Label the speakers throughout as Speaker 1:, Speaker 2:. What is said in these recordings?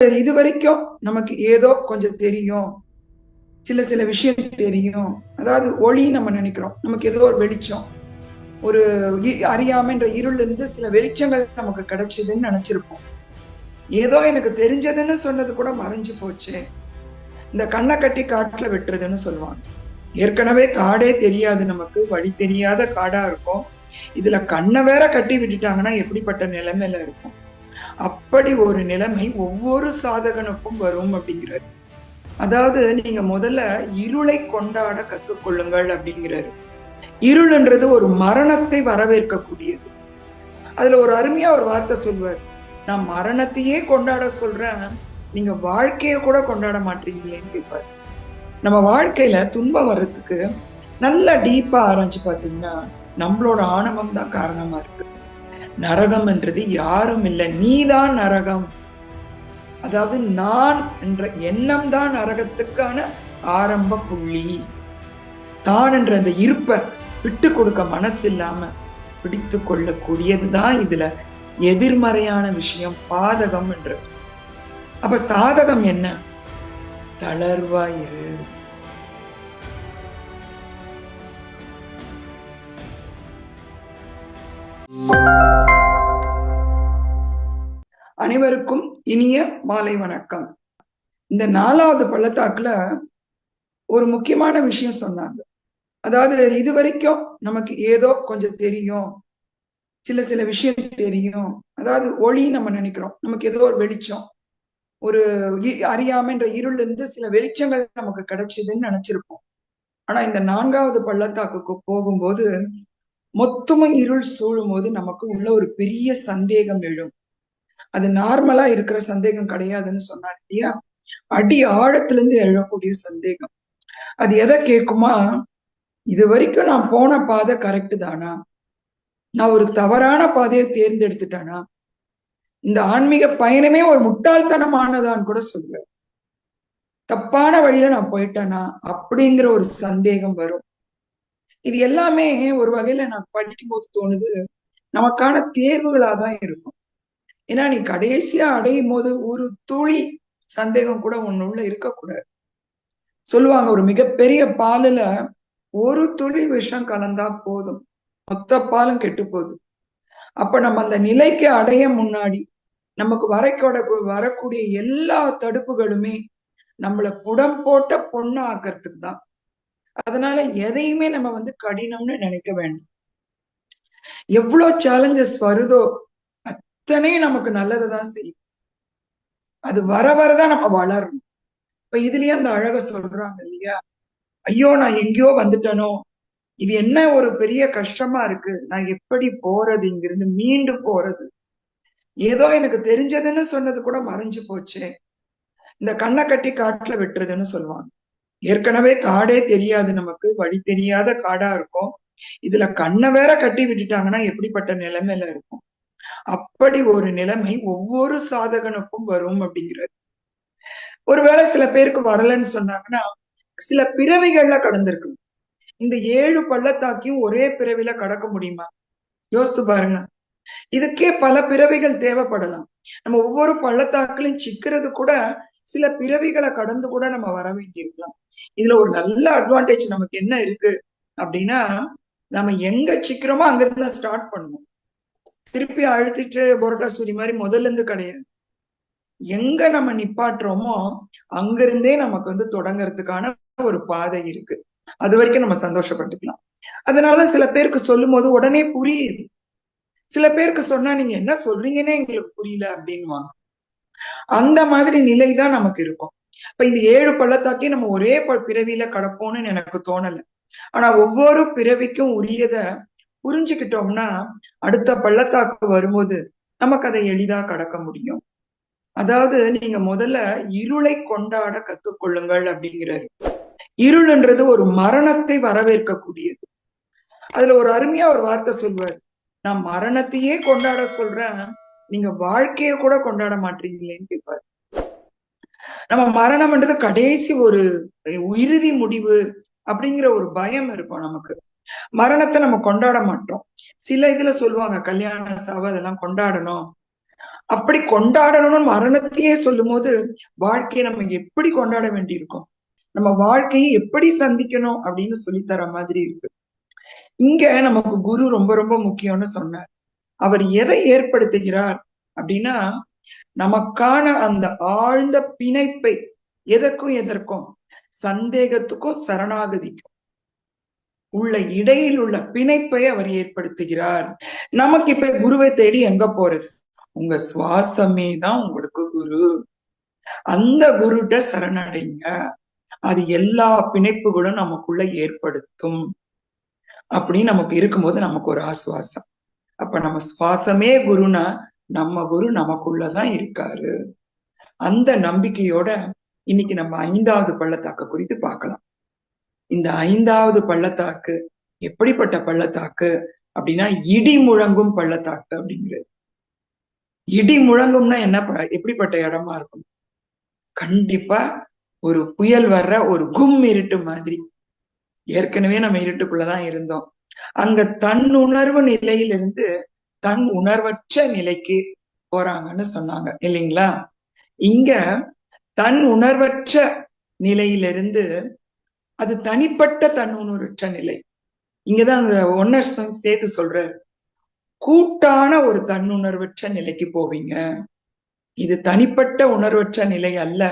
Speaker 1: இது வரைக்கும் நமக்கு ஏதோ கொஞ்சம் தெரியும். சில சில விஷயம் தெரியும். அதாவது ஒளி நம்ம நினைக்கிறோம். நமக்கு ஏதோ ஒரு வெளிச்சம். ஒரு அறியாமன்ற அறியாமைன்ற இருள் இருந்து சில வெளிச்சங்கள் நமக்கு கிடைச்சதுன்னு நினைச்சிருப்போம். ஏதோ எனக்கு தெரிஞ்சதுன்னு சொன்னது கூட மறைஞ்சு போச்சு. இந்த கண்ணை கட்டி காட்டுல வெட்டுறதுன்னு சொல்லுவாங்க. ஏற்கனவே காடே தெரியாது நமக்கு. வழி தெரியாத காடா இருக்கும். இதுல கண்ணை வேற கட்டி விட்டுட்டாங்கன்னா எப்படிப்பட்ட நிலைமையில இருக்கும்? அப்படி ஒரு நிலைமை ஒவ்வொரு சாதகனுக்கும் வரும் அப்படிங்கிறாரு. அதாவது நீங்க முதல்ல இருளை கொண்டாட கத்துக்கொள்ளுங்கள் அப்படிங்கிறாரு. இருள்ன்றது ஒரு மரணத்தை வரவேற்கக்கூடியது. அதுல ஒரு அருமையா ஒரு வார்த்தை சொல்வார் நான் மரணத்தையே கொண்டாட சொல்றேன் நீங்க வாழ்க்கையை கூட கொண்டாட மாட்டீங்களேன்னு கேட்பாரு நம்ம வாழ்க்கையில துன்பம் வர்றதுக்கு நல்லா டீப்பா ஆராய்ச்சி பார்த்தீங்கன்னா நம்மளோட ஆணவம் தான் காரணமா இருக்கு. நரகம் என்றது யாரும் இல்லை. நீதான் நரகம். அதாவது நான் என்ற எண்ணம் தான் நரகத்துக்கான ஆரம்ப புள்ளி. தான் என்ற அந்த இருப்பை விட்டு கொடுக்க மனசு இல்லாம பிடித்து கொள்ளக்கூடியதுதான் இதுல எதிர்மறையான விஷயம் பாதகம் என்று அப்ப சாதகம் என்ன? தளர்வாயிரு. அனைவருக்கும் இனிய மாலை வணக்கம். இந்த நாலாவது பள்ளத்தாக்குல ஒரு முக்கியமான விஷயம் சொன்னாங்க. அதாவது இது வரைக்கும் நமக்கு ஏதோ கொஞ்சம் தெரியும். சில சில விஷயம் தெரியும். அதாவது ஒளி நம்ம நினைக்கிறோம். நமக்கு ஏதோ ஒரு வெளிச்சம். ஒரு இ- அறியாமைன்ற இருள் இருந்து சில வெளிச்சங்கள் நமக்கு கிடைச்சதுன்னு நினைச்சிருப்போம். ஆனா இந்த நான்காவது பள்ளத்தாக்குக்கு போகும்போது மொத்தமும் இருள் சூழும் போது நமக்கு உள்ள ஒரு பெரிய சந்தேகம் எழும். அது நார்மலா இருக்கிற சந்தேகம் கிடையாதுன்னு சொன்னார் இல்லையா? அடி ஆழத்துல இருந்து எழக்கூடிய சந்தேகம். அது எதை கேட்குமா? இது வரைக்கும் நான் போன பாதை கரெக்ட் தானா? நான் ஒரு தவறான பாதையை தேர்ந்தெடுத்துட்டானா? இந்த ஆன்மீக பயணமே ஒரு முட்டாள்தனமானதான்னு கூட சொல்லுவேன். தப்பான வழியில நான் போயிட்டேனா? அப்படிங்கிற ஒரு சந்தேகம் வரும். இது எல்லாமே ஒரு வகையில நான் படிக்கும் போது தோணுது. நமக்கான தேர்வுகளா தான் இருக்கும். ஏன்னா நீ கடைசியா அடையும் போது ஒரு துளி சந்தேகம் கூட உன்னுள்ள இருக்கக்கூடாது. சொல்லுவாங்க ஒரு மிகப்பெரிய பாலுல ஒரு துளி விஷம் கலந்தா போதும். மொத்த பாலும் கெட்டு போதும் அப்ப நம்ம அந்த நிலைக்கு அடைய முன்னாடி நமக்கு வரைக்கோட வரக்கூடிய எல்லா தடுப்புகளுமே நம்மளை புடம் போட்ட பொண்ணு ஆக்கிறதுக்கு தான். அதனால எதையுமே நம்ம வந்து கடினம்னு நினைக்க வேண்டாம். எவ்வளவு சேலஞ்சஸ் வருதோ அத்தனையும் நமக்கு நல்லதுதான் செய்யும். அது வர வரதான் நம்ம வளரணும். இப்ப இதுலயே அந்த அழக சொல்றாங்க இல்லையா? ஐயோ நான் எங்கேயோ வந்துட்டனோ? இது என்ன ஒரு பெரிய கஷ்டமா இருக்கு. நான் எப்படி போறது இங்கிருந்து? மீண்டு போறது. ஏதோ எனக்கு தெரிஞ்சதுன்னு சொன்னது கூட மறைஞ்சு போச்சே. இந்த கண்ணை கட்டி காட்டுல விட்டுறதுன்னு சொல்லுவாங்க. ஏற்கனவே காடே தெரியாது நமக்கு வழி தெரியாத காடா இருக்கும். இதுல கண்ணை வேற கட்டி விட்டுட்டாங்கன்னா எப்படிப்பட்ட நிலைமையில இருக்கும்? அப்படி ஒரு நிலைமை ஒவ்வொரு சாதகனுக்கும் வரும் அப்படிங்கிறது. ஒருவேளை சில பேருக்கு வரலன்னு சொன்னாங்கன்னா சில பிறவிகள்ல கடந்திருக்கு இந்த ஏழு பள்ளத்தாக்கையும் ஒரே பிறவில கடக்க முடியுமா? யோசித்து பாருங்க. இதுக்கே பல பிறவிகள் தேவைப்படலாம். நம்ம ஒவ்வொரு பள்ளத்தாக்குலையும் சிக்கிறது கூட சில பிறவிகளை கடந்து கூட நம்ம வர வேண்டியிருக்கலாம். இதுல ஒரு நல்ல அட்வான்டேஜ் நமக்கு என்ன இருக்கு அப்படின்னா நம்ம எங்க சிக்கிறோமோ அங்கிருந்து ஸ்டார்ட் பண்ணுவோம். திருப்பி அழுத்திட்டு பொரோட்டா சூரி மாதிரி முதல்ல இருந்து கிடையாது. எங்க நம்ம நிப்பாட்டுறோமோ அங்கிருந்தே நமக்கு வந்து தொடங்கறதுக்கான ஒரு பாதை இருக்கு. அது வரைக்கும் நம்ம சந்தோஷப்பட்டுக்கலாம். அதனாலதான் சில பேருக்கு சொல்லும் போது உடனே புரியுது. சில பேருக்கு சொன்னா நீங்க என்ன சொல்றீங்கன்னே எங்களுக்கு புரியல அப்படின்வாங்க அந்த மாதிரி நிலை தான் நமக்கு இருக்கும். இப்ப இந்த ஏழு பள்ளத்தாக்கே நம்ம ஒரே பிறவியில கடப்போம்னு எனக்கு தோணல. ஆனா ஒவ்வொரு பிறவிக்கும் உரியத புரிஞ்சுக்கிட்டோம்னா அடுத்த பள்ளத்தாக்கு வரும்போது நமக்கு அதை எளிதா கடக்க முடியும். அதாவது நீங்க முதல்ல இருளை கொண்டாட கத்துக்கொள்ளுங்கள் அப்படிங்கிறாரு. இருள்ன்றது ஒரு மரணத்தை வரவேற்கக்கூடியது. அதுல ஒரு அருமையா ஒரு வார்த்தை சொல்வார். நான் மரணத்தையே கொண்டாட சொல்றேன் நீங்க வாழ்க்கைய கூட கொண்டாட மாட்டீங்களேன்னு கேட்பாரு நம்ம மரணம்ன்றது கடைசி ஒரு இறுதி முடிவு அப்படிங்கிற ஒரு பயம் இருக்கும் நமக்கு. மரணத்தை நம்ம கொண்டாட மாட்டோம். சில இதுல சொல்லுவாங்க கல்யாண சாவு அதெல்லாம் கொண்டாடணும். அப்படி கொண்டாடணும்னு மரணத்தையே சொல்லும் போது வாழ்க்கையை நம்ம எப்படி கொண்டாட வேண்டியிருக்கோம்? நம்ம வாழ்க்கையை எப்படி சந்திக்கணும் அப்படின்னு சொல்லித்தர மாதிரி இருக்கு. இங்க நமக்கு குரு ரொம்ப ரொம்ப முக்கியம்னு சொன்னார். அவர் எதை ஏற்படுத்துகிறார் அப்படின்னா நமக்கான அந்த ஆழ்ந்த பிணைப்பை எதற்கும் எதற்கும்? சந்தேகத்துக்கும் சரணாகதிக்கும். உள்ள இடையில் உள்ள பிணைப்பை அவர் ஏற்படுத்துகிறார். நமக்கு இப்ப குருவை தேடி எங்க போறது? உங்க சுவாசமே தான் உங்களுக்கு குரு. அந்த குருட்ட சரணடைங்க. அது எல்லா பிணைப்புகளும் நமக்குள்ள ஏற்படுத்தும். அப்படின்னு நமக்கு இருக்கும்போது நமக்கு ஒரு ஆசுவாசம். அப்ப நம்ம சுவாசமே குருனா நம்ம குரு நமக்குள்ளதான் இருக்காரு. அந்த நம்பிக்கையோட இன்னைக்கு நம்ம ஐந்தாவது பள்ளத்தாக்கு குறித்து பார்க்கலாம். இந்த ஐந்தாவது பள்ளத்தாக்கு எப்படிப்பட்ட பள்ளத்தாக்கு அப்படின்னா இடி முழங்கும் பள்ளத்தாக்கு அப்படிங்கிறது. இடி முழங்கும்னா என்ன எப்படிப்பட்ட இடமா இருக்கும்? கண்டிப்பா ஒரு புயல் வர்ற ஒரு கும் இருட்டு மாதிரி. ஏற்கனவே நம்ம இருட்டுக்குள்ளதான் இருந்தோம். அங்க தன்னுணர்வு நிலையிலிருந்து தன் உணர்வற்ற நிலைக்கு போறாங்கன்னு சொன்னாங்க. இல்லைங்களா? இங்க தன் உணர்வற்ற நிலையிலிருந்து அது தனிப்பட்ட தன் உணர்வற்ற நிலை. இங்கதான் அந்த ஒன்னர்ஸ் சேர்த்து சொல்ற. கூட்டான ஒரு தன்னுணர்வற்ற நிலைக்கு போவீங்க. இது தனிப்பட்ட உணர்வற்ற நிலை அல்ல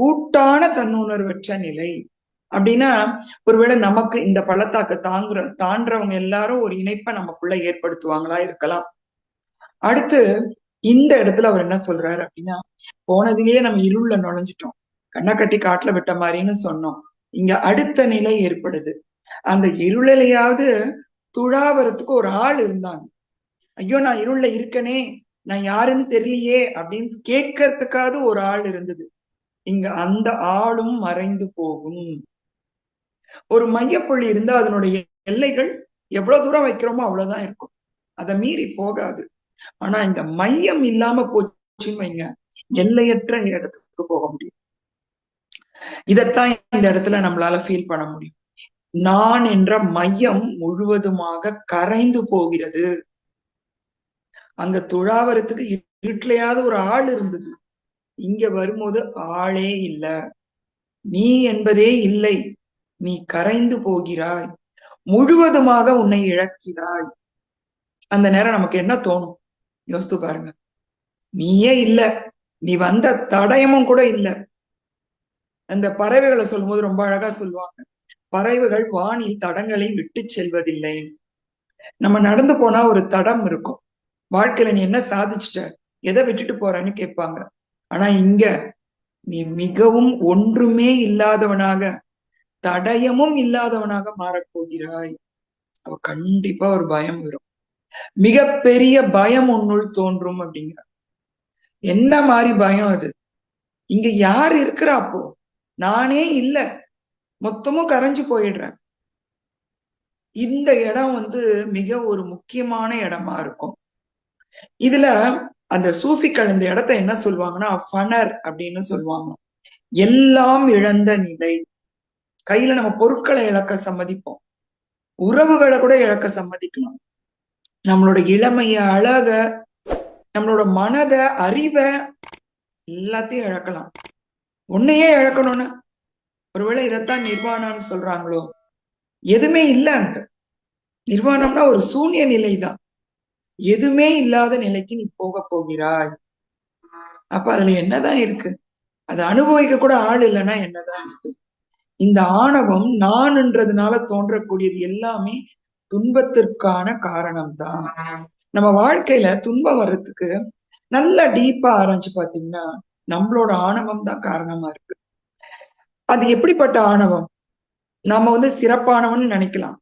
Speaker 1: கூட்டான தன்னுணர்வற்ற நிலை. அப்படின்னா ஒருவேளை நமக்கு இந்த பள்ளத்தாக்க தாங்குற தாண்டவங்க எல்லாரும் ஒரு இணைப்பை நமக்குள்ள ஏற்படுத்துவாங்களா இருக்கலாம். அடுத்து இந்த இடத்துல அவர் என்ன சொல்றாரு அப்படின்னா போனதுலயே நம்ம இருள்ல நுழைஞ்சிட்டோம். கண்ணை கட்டி காட்டுல விட்ட மாதிரின்னு சொன்னோம். இங்க அடுத்த நிலை ஏற்படுது. அந்த இருளிலையாவது துழாவறதுக்கு ஒரு ஆள் இருந்தாங்க. ஐயோ நான் இருள்ல இருக்கனே நான் யாருன்னு தெரியலையே அப்படின்னு கேட்கறதுக்காவது ஒரு ஆள் இருந்தது. இங்க அந்த ஆளும் மறைந்து போகும். ஒரு மையப்புள்ளி இருந்தா அதனுடைய எல்லைகள் எவ்வளவு தூரம் வைக்கிறோமோ அவ்வளவுதான் இருக்கும். அதை மீறி போகாது. ஆனா இந்த மையம் இல்லாம போச்சுன்னு வைங்க. எல்லையற்ற இடத்துக்கு போக முடியும். இதைத்தான் இந்த இடத்துல நம்மளால ஃபீல் பண்ண முடியும். நான் என்ற மையம் முழுவதுமாக கரைந்து போகிறது. அங்க துழாவரத்துக்கு இருட்டிலையாவது ஒரு ஆள் இருந்தது. இங்க வரும்போது ஆளே இல்ல. நீ என்பதே இல்லை. நீ கரைந்து போகிறாய். முழுவதுமாக உன்னை இழக்கிறாய். அந்த நேரம் நமக்கு என்ன தோணும்? யோசித்து பாருங்க. நீயே இல்ல. நீ வந்த தடயமும் கூட இல்ல. அந்த பறவைகளை சொல்லும்போது ரொம்ப அழகா சொல்லுவாங்க. பறவைகள் வானில் தடங்களை விட்டு செல்வதில்லை. நம்ம நடந்து போனா ஒரு தடம் இருக்கும். வாழ்க்கையில நீ என்ன சாதிச்சிட்ட? எதை விட்டுட்டு போறன்னு கேட்பாங்க. ஆனா இங்க நீ மிகவும் ஒன்றுமே இல்லாதவனாக தடயமும் இல்லாதவனாக மாறப்போகிறாய். அவ கண்டிப்பா ஒரு பயம் வரும். மிகப்பெரிய பயம் உன்னுள் தோன்றும் அப்படிங்கிற. என்ன மாதிரி பயம் அது? இங்க யார் இருக்கிறா அப்போ? நானே இல்ல. மொத்தமும் கரைஞ்சு போயிடுறேன். இந்த இடம் வந்து மிக ஒரு முக்கியமான இடமா இருக்கும். இதுல அந்த சூஃபிக்கள் இந்த இடத்த என்ன சொல்லுவாங்கன்னா ஃபனர் அப்படின்னு சொல்லுவாங்க. எல்லாம் இழந்த நிலை. கையில நம்ம பொருட்களை இழக்க சம்மதிப்போம். உறவுகளை கூட இழக்க சம்மதிக்கலாம். நம்மளோட இளமைய அழக நம்மளோட மனத அறிவை எல்லாத்தையும் இழக்கலாம். உன்னையே இழக்கணும்னு ஒருவேளை இதைத்தான் நிர்வாணம்னு சொல்றாங்களோ? எதுவுமே இல்ல அங்க. நிர்வாணம்னா ஒரு சூன்ய நிலை தான் எதுவுமே இல்லாத நிலைக்கு நீ போக போகிறாய். அப்ப அதுல என்னதான் இருக்கு? அதை அனுபவிக்க கூட ஆள் இல்லைன்னா என்னதான் இருக்கு? இந்த ஆணவம் நான்ன்றதுனால தோன்றக்கூடியது எல்லாமே துன்பத்திற்கான காரணம் தான் நம்ம வாழ்க்கையில துன்பம் வர்றதுக்கு நல்லா டீப்பா ஆரம்பிச்சு பாத்தீங்கன்னா நம்மளோட ஆணவம் தான் காரணமா இருக்கு. அது எப்படிப்பட்ட ஆணவம்? நாம வந்து சிறப்பானவன்னு நினைக்கலாம்.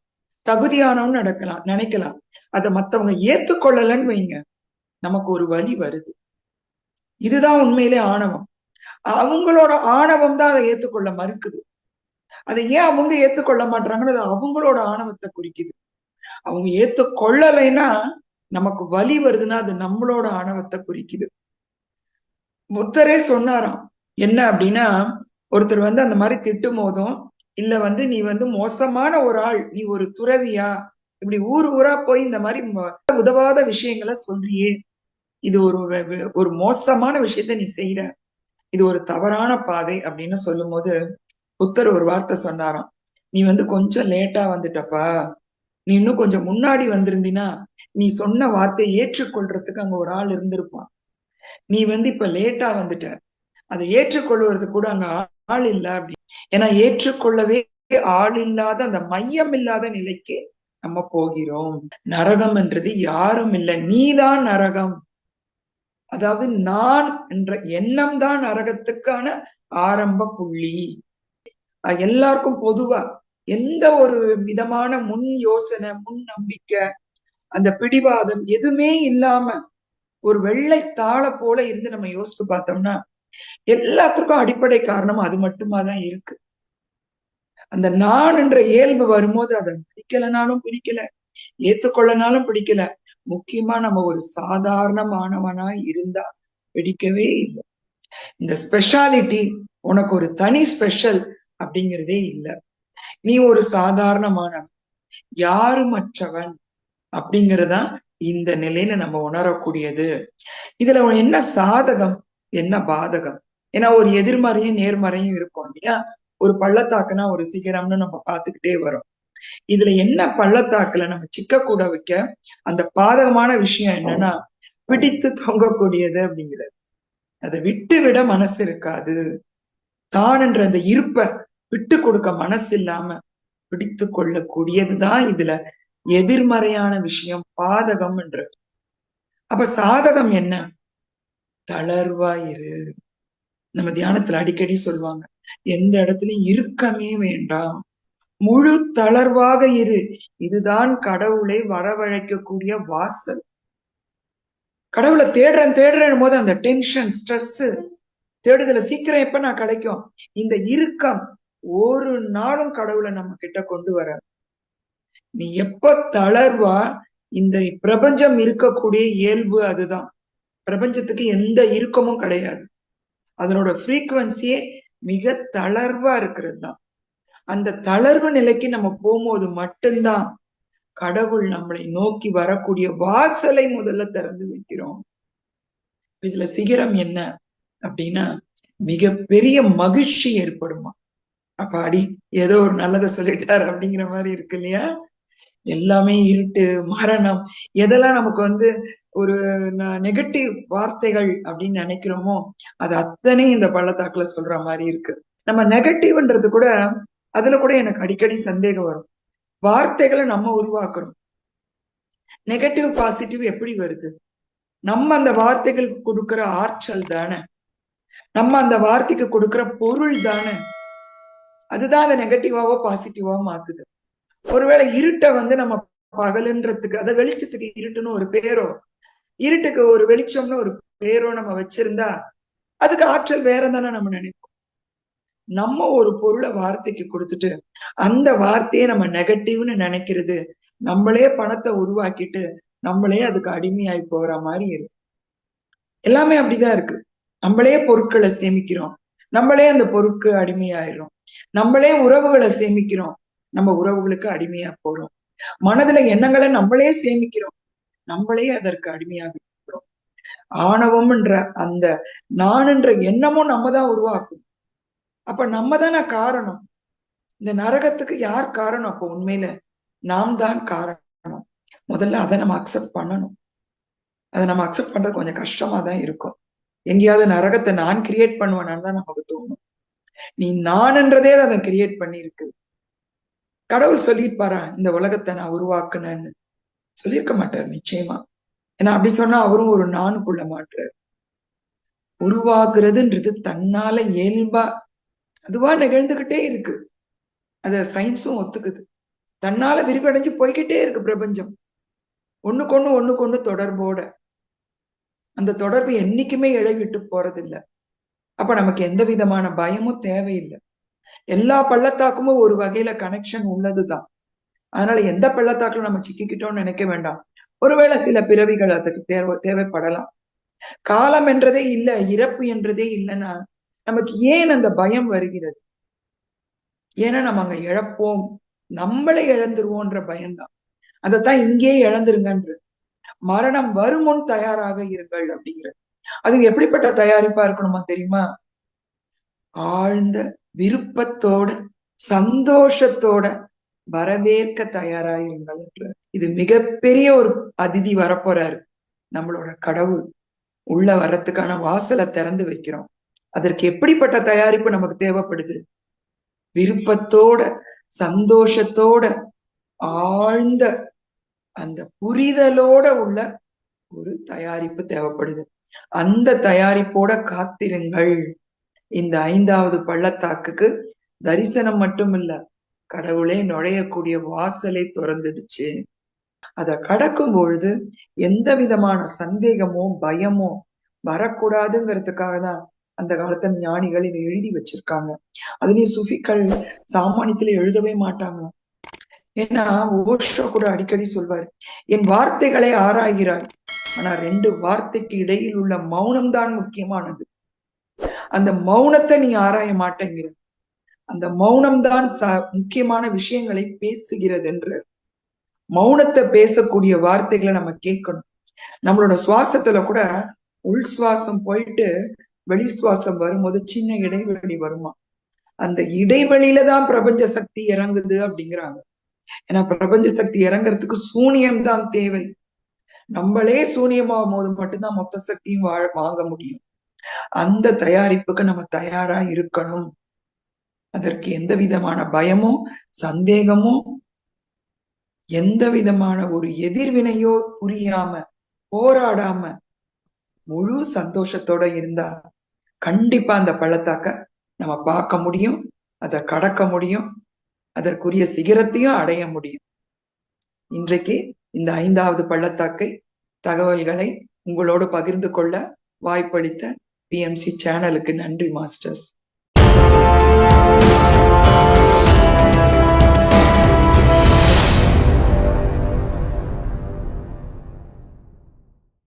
Speaker 1: தகுதியானவன் நடக்கலாம் நினைக்கலாம். அதை மத்தவங்க ஏத்துக்கொள்ளலன்னு வைங்க. நமக்கு ஒரு வழி வருது. இதுதான் உண்மையிலே ஆணவம். அவங்களோட ஆணவம் தான் அதை ஏத்துக்கொள்ள மறுக்குது. அதை ஏன் அவங்க ஏத்துக்கொள்ள மாட்டாங்கன்னு அது அவங்களோட ஆணவத்தை குறிக்குது. அவங்க ஏத்துக்கொள்ளலைன்னா நமக்கு வலி வருதுன்னா அது நம்மளோட ஆணவத்தை குறிக்குது. புத்தரே சொன்னாராம் என்ன அப்படின்னா ஒருத்தர் வந்து அந்த மாதிரி திட்டும் போதும் இல்ல வந்து நீ வந்து மோசமான ஒரு ஆள் நீ ஒரு துறவியா இப்படி ஊர் ஊரா போய் இந்த மாதிரி உதவாத விஷயங்களை சொல்றியே. இது ஒரு ஒரு மோசமான விஷயத்த நீ செய்யற இது ஒரு தவறான பாதை அப்படின்னு சொல்லும் போது புத்தர் ஒரு வார்த்தை சொன்னாராம். நீ வந்து கொஞ்சம் லேட்டா வந்துட்டப்பா. நீ இன்னும் கொஞ்சம் முன்னாடி வந்திருந்தீனா நீ சொன்ன வார்த்தையை ஏற்றுக்கொள்றதுக்கு அங்க ஒரு ஆள் இருந்திருப்பான். நீ வந்து இப்ப லேட்டா வந்துட்ட. அதை ஏற்றுக்கொள்வதற்கு கூட அங்க ஆள் இல்ல அப்படி ஏன்னா ஏற்றுக்கொள்ளவே ஆள் இல்லாத அந்த மையம் இல்லாத நிலைக்கு நம்ம போகிறோம். நரகம் என்றது யாரும் இல்லை. நீதான் நரகம். அதாவது நான் என்ற எண்ணம் தான் நரகத்துக்கான ஆரம்ப புள்ளி. எல்லாருக்கும் பொதுவா எந்த ஒரு விதமான முன் யோசனை முன் நம்பிக்கை அந்த பிடிவாதம் எதுவுமே இல்லாம ஒரு வெள்ளை தாள போல இருந்து நம்ம யோசித்து பார்த்தோம்னா எல்லாத்துக்கும் அடிப்படை காரணம் அது மட்டுமா தான் இருக்கு. அந்த நான் என்ற இயல்பு வரும்போது அதை பிடிக்கலனாலும் பிடிக்கல ஏத்துக்கொள்ளனாலும் பிடிக்கல. முக்கியமா நம்ம ஒரு சாதாரணமானவனா இருந்தா பிடிக்கவே இல்லை. இந்த ஸ்பெஷாலிட்டி உனக்கு ஒரு தனி ஸ்பெஷல் அப்படிங்கிறதே இல்லை. நீ ஒரு சாதாரணமானவன் யாருமற்றவன் அப்படிங்கறதா இந்த நிலையில நம்ம உணரக்கூடியது. இதுல என்ன சாதகம் என்ன பாதகம்? ஏன்னா ஒரு எதிர்மறையும் நேர்மறையும் இருக்கும் இல்லையா? ஒரு பள்ளத்தாக்குனா ஒரு சிகரம்னு நம்ம பார்த்துக்கிட்டே வரோம். இதுல என்ன பள்ளத்தாக்குல நம்ம சிக்க கூட வைக்க அந்த பாதகமான விஷயம் என்னன்னா பிடித்து தொங்கக்கூடியது அப்படிங்கிறது. அதை விட்டு விட மனசு இருக்காது. தான் என்ற அந்த இருப்ப விட்டு கொடுக்க மனசு இல்லாம பிடித்து கொள்ளக்கூடியதுதான் இதுல எதிர்மறையான விஷயம் பாதகம் என்ற. அப்ப சாதகம் என்ன? தளர்வா இரு நம்ம தியானத்துல அடிக்கடி சொல்லுவாங்க எந்த இடத்துலயும் இறுக்கமே வேண்டாம். முழு தளர்வாக இரு. இதுதான் கடவுளை வரவழைக்கக்கூடிய வாசல். கடவுளை தேடுறேன் தேடுறேன் போது அந்த டென்ஷன் ஸ்ட்ரெஸ் தேடுதல சீக்கிரம் எப்ப நான் கிடைக்கும்? இந்த இறுக்கம் ஒரு நாளும் கடவுளை நம்ம கிட்ட கொண்டு வர. நீ எப்ப தளர்வா இந்த பிரபஞ்சம் இருக்கக்கூடிய இயல்பு அதுதான். பிரபஞ்சத்துக்கு எந்த இறுக்கமும் கிடையாது. அதனோட ஃப்ரீக்குவன்சியே மிக தளர்வா இருக்கிறது தான் அந்த தளர்வு நிலைக்கு நம்ம போகும்போது மட்டும்தான் கடவுள் நம்மளை நோக்கி வரக்கூடிய வாசலை முதல்ல திறந்து வைக்கிறோம். இதுல சிகரம் என்ன? அப்படின்னா மிக பெரிய மகிழ்ச்சி ஏற்படுமா? அப்பாடி ஏதோ ஒரு நல்லதை சொல்லிட்டாரு அப்படிங்கிற மாதிரி இருக்கு இல்லையா? எல்லாமே இருட்டு மரணம் எதெல்லாம் நமக்கு வந்து ஒரு நெகட்டிவ் வார்த்தைகள் அப்படின்னு நினைக்கிறோமோ அது அத்தனை இந்த பள்ளத்தாக்குல சொல்ற மாதிரி இருக்கு. நம்ம நெகட்டிவ்ன்றது கூட அதுல கூட எனக்கு அடிக்கடி சந்தேகம் வரும். வார்த்தைகளை நம்ம உருவாக்குறோம். நெகட்டிவ் பாசிட்டிவ் எப்படி வருது? நம்ம அந்த வார்த்தைகளுக்கு கொடுக்கிற ஆற்றல் தானே? நம்ம அந்த வார்த்தைக்கு கொடுக்கிற பொருள் தானே? அதுதான் அதை நெகட்டிவாவோ பாசிட்டிவாவோ மாத்துது. ஒருவேளை இருட்டை வந்து நம்ம பகலுன்றதுக்கு அதை வெளிச்சத்துக்கு இருட்டுன்னு ஒரு பேரோ இருட்டுக்கு ஒரு வெளிச்சம்னு ஒரு பேரோ நம்ம வச்சிருந்தா அதுக்கு ஆற்றல் வேற தானே நம்ம நினைப்போம். நம்ம ஒரு பொருளை வார்த்தைக்கு கொடுத்துட்டு அந்த வார்த்தையை நம்ம நெகட்டிவ்னு நினைக்கிறது நம்மளே பணத்தை உருவாக்கிட்டு நம்மளே அதுக்கு அடிமையாய் போற மாதிரி இருக்கு. எல்லாமே அப்படிதான் இருக்கு. நம்மளே பொருட்களை சேமிக்கிறோம். நம்மளே அந்த பொருட்கு அடிமையாயிரும். நம்மளே உறவுகளை சேமிக்கிறோம். நம்ம உறவுகளுக்கு அடிமையா போறோம். மனதுல எண்ணங்களை நம்மளே சேமிக்கிறோம். நம்மளே அதற்கு அடிமையாக இருக்கிறோம் ஆணவம்ன்ற அந்த நான்ன்ற எண்ணமும் நம்ம தான் உருவாக்கும். அப்ப நம்ம தானே காரணம். இந்த நரகத்துக்கு யார் காரணம்? அப்போ உண்மையில நாம் தான் காரணம். முதல்ல அதை நம்ம அக்செப்ட் பண்ணணும். அதை நம்ம அக்செப்ட் பண்றது கொஞ்சம் கஷ்டமா தான் இருக்கும். எங்கேயாவது நரகத்தை நான் கிரியேட் பண்ணுவேனான்னு தான் நமக்கு தோணும். நீ நான்ன்றதே அதை கிரியேட் பண்ணியிருக்கு. கடவுள் சொல்லியிருப்பாரா இந்த உலகத்தை நான் உருவாக்குனேன்னு. சொல்லியிருக்க மாட்டார் நிச்சயமா. ஏன்னா அப்படி சொன்னா அவரும் ஒரு நானுக்குள்ள மாட்டுறாரு. உருவாக்குறதுன்றது தன்னால இயல்பா அதுவா நிகழ்ந்துகிட்டே இருக்கு. அத சயின்ஸும் ஒத்துக்குது. தன்னால விரிவடைஞ்சு போய்கிட்டே இருக்கு பிரபஞ்சம். ஒண்ணுக்கு ஒண்ணு ஒண்ணுக்கு ஒண்ணு தொடர்போட. அந்த தொடர்பு என்னைக்குமே இழைவிட்டு போறதில்லை. அப்ப நமக்கு எந்த விதமான பயமும் தேவையில்லை. எல்லா பள்ளத்தாக்குமும் ஒரு வகையில கனெக்ஷன் உள்ளதுதான். அதனால எந்த பள்ளத்தாக்குல நம்ம சிக்கிக்கிட்டோம்னு நினைக்க வேண்டாம். ஒருவேளை சில பிறவிகள் அதுக்கு தேவை தேவைப்படலாம். காலம் என்றதே இல்லை இறப்பு என்றதே இல்லைன்னா நமக்கு ஏன் அந்த பயம் வருகிறது? ஏன்னா நம்ம அங்க இழப்போம். நம்மளை இழந்துருவோன்ற பயம்தான். அதைத்தான் இங்கேயே இழந்துருங்கன்றது மரணம் வரும் முன் தயாராக இருங்கள் அப்படிங்கிறது. அது எப்படிப்பட்ட தயாரிப்பா இருக்கணுமா தெரியுமா? ஆழ்ந்த விருப்பத்தோட சந்தோஷத்தோட வரவேற்க தயாராயிருங்கள் என்று. இது மிகப்பெரிய ஒரு அதிதி வரப்போறாரு. நம்மளோட கடவுள். உள்ள வர்றதுக்கான வாசலை திறந்து வைக்கிறோம். அதற்கு எப்படிப்பட்ட தயாரிப்பு நமக்கு தேவைப்படுது? விருப்பத்தோட சந்தோஷத்தோட ஆழ்ந்த அந்த புரிதலோட உள்ள ஒரு தயாரிப்பு தேவைப்படுது. அந்த தயாரிப்போட காத்திருங்கள். இந்த ஐந்தாவது பள்ளத்தாக்குக்கு தரிசனம் மட்டும் இல்ல கடவுளே நுழையக்கூடிய வாசலை திறந்துடுச்சு. அத கடக்கும் பொழுது எந்த விதமான சந்தேகமோ பயமோ வரக்கூடாதுங்கிறதுக்காக தான் அந்த காலத்துல ஞானிகள் இதை எழுதி வச்சிருக்காங்க. அதுலயும் சுஃபிக்கள் சாமானியத்துல எழுதவே மாட்டாங்க. ஏன்னா ஓஷோ கூட அடிக்கடி சொல்வார் என் வார்த்தைகளை ஆராய்கிறாய். ஆனா ரெண்டு வார்த்தைக்கு இடையில் உள்ள மௌனம் தான் முக்கியமானது. அந்த மௌனத்தை நீ ஆராய மாட்டேங்கிற. அந்த மௌனம் தான் ச முக்கியமான விஷயங்களை பேசுகிறது என்று மௌனத்தை பேசக்கூடிய வார்த்தைகளை நம்ம கேட்கணும். நம்மளோட சுவாசத்துல கூட உள் சுவாசம் போயிட்டு வெளி சுவாசம் வரும்போது சின்ன இடைவெளி வருமா? அந்த இடைவெளியில தான் பிரபஞ்ச சக்தி இறங்குது அப்படிங்கிறாங்க. ஏன்னா பிரபஞ்ச சக்தி இறங்குறதுக்கு சூனியம் தான் தேவை. நம்மளே சூனியமாகும் போது மட்டும்தான் மொத்த சக்தியும் வாழ வாங்க முடியும். அந்த தயாரிப்புக்கு நம்ம தயாரா இருக்கணும். அதற்கு எந்த விதமான பயமும் சந்தேகமும் எந்த விதமான ஒரு எதிர்வினையோ புரியாம போராடாம முழு சந்தோஷத்தோட இருந்தா கண்டிப்பா அந்த பள்ளத்தாக்க நம்ம பார்க்க முடியும் அதை கடக்க முடியும். அதற்குரிய சிகரத்தையும் அடைய முடியும். இன்றைக்கு இந்த ஐந்தாவது பள்ளத்தாக்கை தகவல்களை உங்களோடு பகிர்ந்து கொள்ள வாய்ப்பளித்த பிஎம்சி சேனலுக்கு நன்றி மாஸ்டர்ஸ்